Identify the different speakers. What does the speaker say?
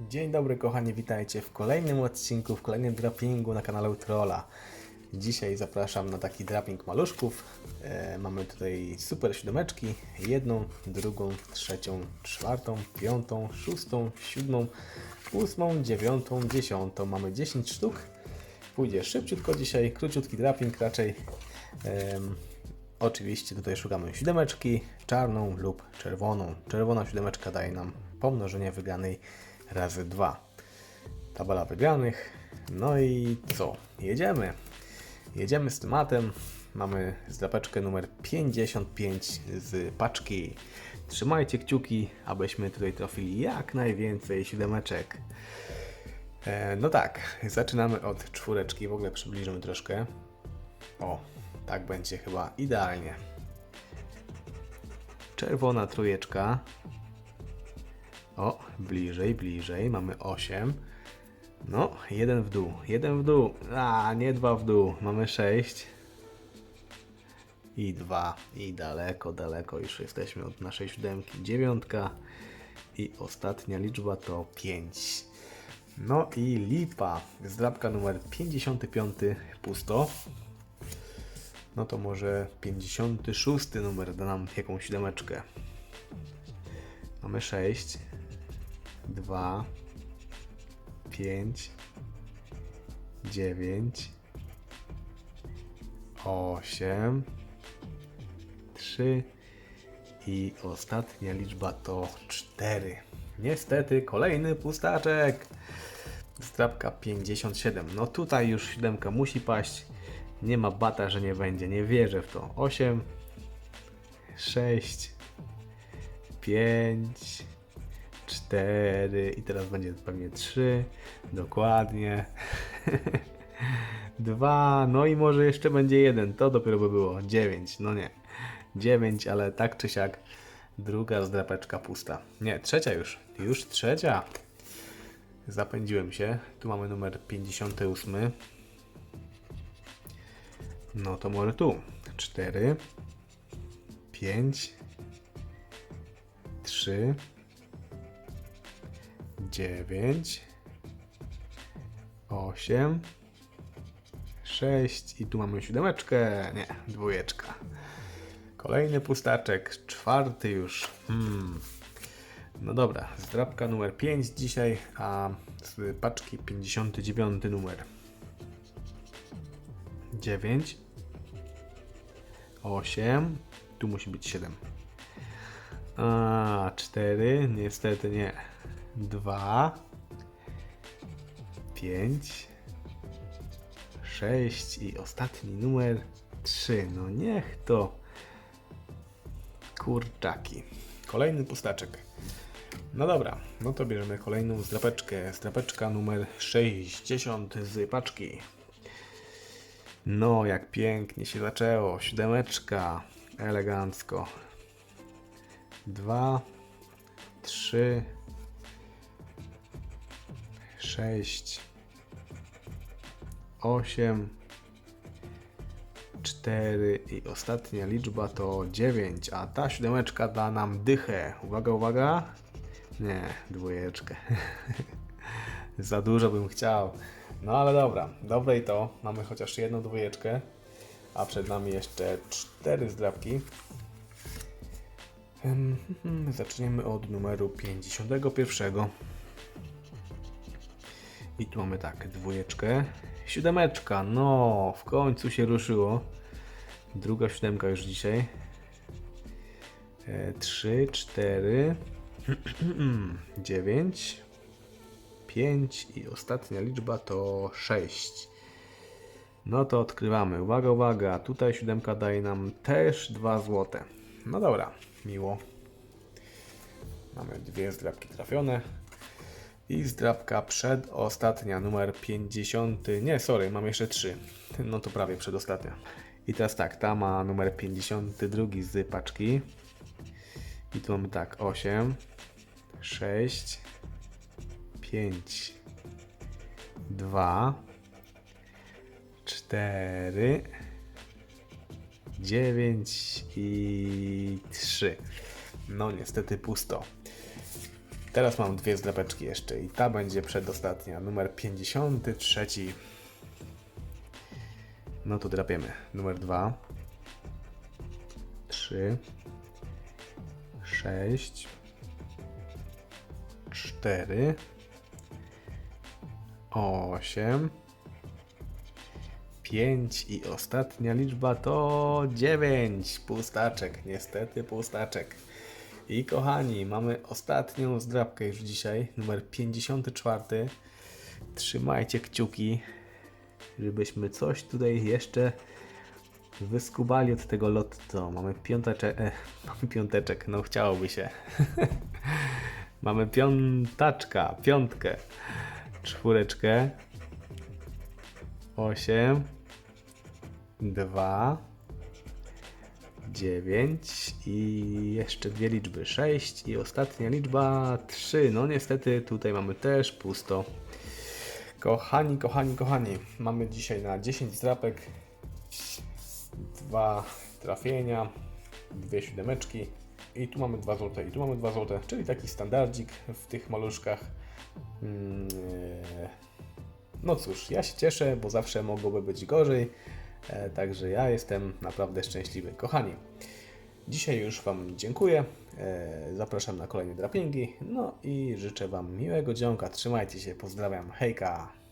Speaker 1: Dzień dobry kochani, witajcie w kolejnym odcinku, w kolejnym drapingu na kanale Trolla. Dzisiaj zapraszam na taki draping maluszków. E, mamy tutaj super siódemeczki, jedną, drugą, trzecią, czwartą, piątą, szóstą, siódmą, ósmą, dziewiątą, dziesiątą. Mamy 10 sztuk. Pójdzie szybciutko dzisiaj, króciutki draping raczej. Em, Oczywiście tutaj szukamy siódemeczki, czarną lub czerwoną. Czerwona siódemeczka daje nam pomnożenie wygranej razy 2. Tabela wygranych. No i co? Jedziemy. Jedziemy z tematem. Mamy zdrapeczkę numer 55 z paczki. Trzymajcie kciuki, abyśmy tutaj trafili jak najwięcej siódemeczek. E, no tak, zaczynamy od czwóreczki. W ogóle przybliżymy troszkę. O, tak będzie chyba idealnie. Czerwona trójeczka. O, bliżej, bliżej. Mamy 8. No, jeden w dół, jeden w dół. A, nie dwa w dół. Mamy 6. I dwa. I daleko, daleko już jesteśmy od naszej siódemki. Dziewiątka. I ostatnia liczba to 5. No i lipa. Zdrabka numer 55. Pusto. No to może 56 numer da nam jakąś siódemeczkę. Mamy 6, 2, 5, 9, 8, 3 i ostatnia liczba to 4. Niestety kolejny pustaczek. Strapka 57. No tutaj już siódemka musi paść. Nie ma bata, że nie będzie. Nie wierzę w to. 8, 6, 5, 4 i teraz będzie pewnie 3. Dokładnie. 2, no i może jeszcze będzie jeden. To dopiero by było 9. No nie. 9, ale tak czy siak druga zdrapeczka pusta. Nie, trzecia już. Już trzecia. Zapędziłem się. Tu mamy numer 58. No to może tu. 4, 5, 3, 9, 8, 6 i tu mamy siódemeczkę. Nie, dwójeczka. Kolejny pustaczek, czwarty już. Hmm. No dobra, zdrabka numer 5 dzisiaj, a z paczki 59 numer. 9, 8, tu musi być 7. A, 4, niestety nie. 2, 5, 6 i ostatni numer 3. No niech to. Kurczaki. Kolejny pustaczek. No dobra, no to bierzemy kolejną zdrapeczkę. Zdrapeczka numer 60 z paczki. No, jak pięknie się zaczęło. Siódemeczka. Elegancko. Dwa, trzy, sześć, osiem, cztery i ostatnia liczba to dziewięć, a ta siódemeczka da nam dychę. Uwaga, uwaga. Nie, dwójeczkę. Za dużo bym chciał. No ale dobra, dobre i to. Mamy chociaż jedną dwójeczkę, a przed nami jeszcze cztery zdrabki. Em, hmm, Zaczniemy od numeru 51. I tu mamy tak, dwójeczkę. Siódemeczka, no w końcu się ruszyło. Druga siódemka już dzisiaj. E, Trzy, cztery, dziewięć, 5 i ostatnia liczba to 6. No to odkrywamy. Uwaga, uwaga. Tutaj siódemka daje nam też 2 złote. No dobra, miło. Mamy dwie zdrabki trafione. I zdrabka przedostatnia, numer 50. Nie, sorry, mam jeszcze 3. No to prawie przedostatnia. I teraz tak, ta ma numer 52 z paczki. I tu mamy tak, 8, 6, 5, 2, 4, 9 i 3. No niestety pusto. Teraz mam dwie zdrapeczki jeszcze i ta będzie przedostatnia, numer 53. No to drapiemy. Numer 2, 3, 6, 4, 8, 5 i ostatnia liczba to 9. Pustaczek, niestety pustaczek. I kochani, mamy ostatnią zdrabkę już dzisiaj, numer 54. Trzymajcie kciuki, żebyśmy coś tutaj jeszcze wyskubali od tego lotto. Mamy piąteczek, e, mamy piąteczek, no chciałoby się. mamy piątaczka, piątkę, czwóreczkę, osiem, dwa, 9 i jeszcze dwie liczby 6 i ostatnia liczba 3. No niestety tutaj mamy też pusto. Kochani, kochani, kochani, mamy dzisiaj na 10 zdrapek dwa trafienia, dwie siódemeczki i tu mamy dwa złote i tu mamy dwa złote, czyli taki standardzik w tych maluszkach. Mm, e, No cóż, ja się cieszę, bo zawsze mogłoby być gorzej. E, Także ja jestem naprawdę szczęśliwy. Kochani, dzisiaj już Wam dziękuję. E, Zapraszam na kolejne drapingi. No i życzę Wam miłego dzionka. Trzymajcie się, pozdrawiam. Hejka!